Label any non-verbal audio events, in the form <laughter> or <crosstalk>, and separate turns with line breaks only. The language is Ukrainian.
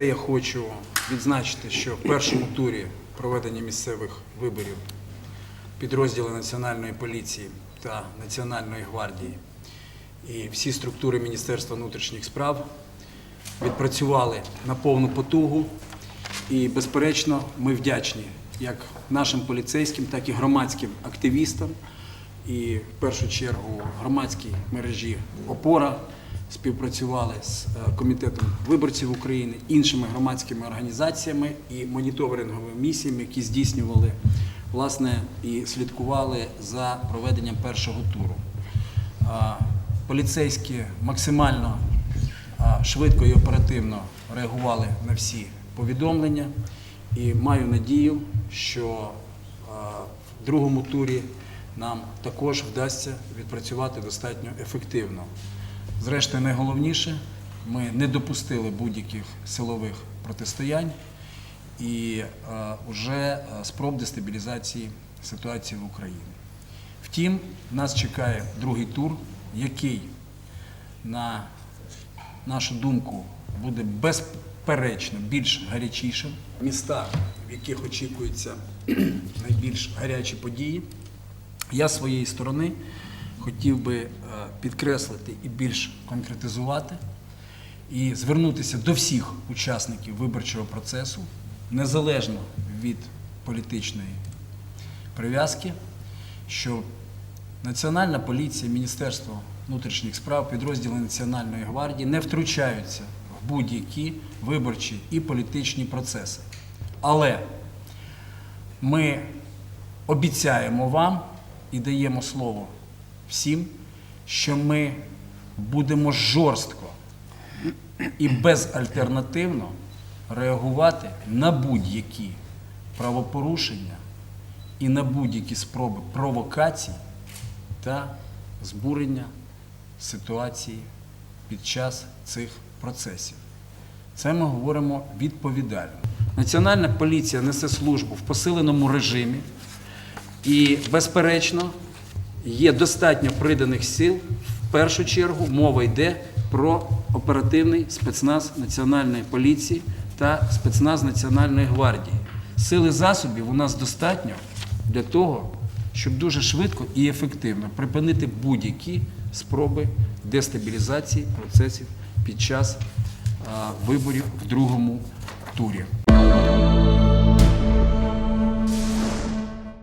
Я хочу відзначити, що в першому турі проведення місцевих виборів підрозділи Національної поліції та Національної гвардії і всі структури Міністерства внутрішніх справ відпрацювали на повну потугу. І, безперечно, ми вдячні як нашим поліцейським, так і громадським активістам. І в першу чергу громадській мережі Опора співпрацювали з е, комітетом виборців України, іншими громадськими організаціями і моніторинговими місіями, які здійснювали власне і слідкували за проведенням першого туру. Поліцейські максимально швидко і оперативно реагували на всі повідомлення і маю надію, що в другому турі нам також вдасться відпрацювати достатньо ефективно. Зрештою, найголовніше, ми не допустили будь-яких силових протистоянь і вже спроб дестабілізації ситуації в Україні. Втім, нас чекає другий тур, який, на нашу думку, буде безперечно більш гарячішим. Міста, в яких очікуються <clears throat> найбільш гарячі події, я своєї сторони хотів би е, підкреслити і більш конкретизувати і звернутися до всіх учасників виборчого процесу, незалежно від політичної прив'язки, що Національна поліція, Міністерство внутрішніх справ, підрозділи Національної гвардії не втручаються в будь-які виборчі і політичні процеси. Але ми обіцяємо вам і даємо слово всім, що ми будемо жорстко і безальтернативно реагувати на будь-які правопорушення і на будь-які спроби провокацій та збурення ситуації під час цих процесів. Це ми говоримо відповідально. Національна поліція несе службу в посиленому режимі і, безперечно, є достатньо приданих сил. В першу чергу мова йде про оперативний спецназ Національної поліції та спецназ Національної гвардії. Сили засобів у нас достатньо для того, щоб дуже швидко і ефективно припинити будь-які спроби дестабілізації процесів під час виборів в другому турі.